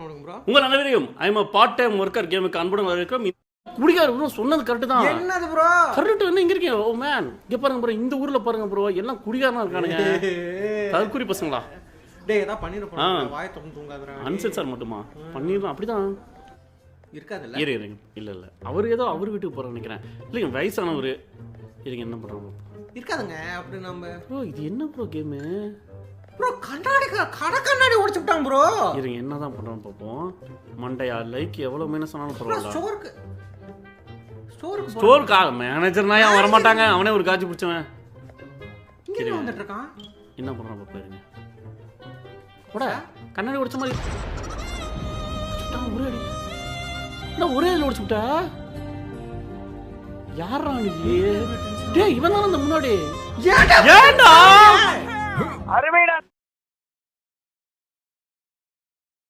உங்கள் அனைவரையும் I'm part time worker கேமுக்கு அன்புடன் வரவேற்கிறோம். குடிகார ப்ரோ சொன்னது கரெக்டு தான். என்னது ப்ரோ கரெக்ட் வந்து இங்க இருக்கீங்க. ஓ மேன் இங்க பாருங்க ப்ரோ இந்த ஊர்ல பாருங்க ப்ரோ எல்லாம் குடிகாரனா இருக்கானுங்க. தற்கூரி பசங்களா? டேய் ஆ. போறோம் வாய் திறந்து தூங்காதடா. அன்சென்சார் மட்டுமா? பண்ணிடலாம் அப்படிதான். இருக்காதுல்ல? இரு இருங்க இல்ல இல்ல. அவர் ஏதோ அவர் வீட்டுக்கு போறேன்னு நினைக்கிறேன். இல்லைங்க வயசானவர். இருங்க என்ன பண்றாங்க இருக்காதுங்க அப்படி நம்ம ப்ரோ இது என்ன ப்ரோ கேமு ப்ரோ கண்ணாடி கடை கண்ணாடி உடைச்சு விட்டாங்க ப்ரோ. இருங்க என்னதான் பண்றோம்னு பார்ப்போம். மண்டையா லைக் எவ்வளவு மைனஸ் ஆனாலும் ப்ரோ பரவாயில்ல. ஸ்டோருக்கு. ஸ்டோருக்கு ஸ்டோர் கா மேனேஜர் நான் வரமாட்டாங்க? அவனே ஒரு காட்சி பிடிச்சவன். இங்க வந்துட்டு இருக்கான் என்ன பண்றான் பாப்பா இருங்க. போட கண்ணாடி உடைச்ச மாதிரி. ஒரே அடி. ஒரே அடியில் உடைச்சு விட்டா? யாரா டேய் இவன் தான் அந்த முன்னாடி. ஏன்டா அருமையான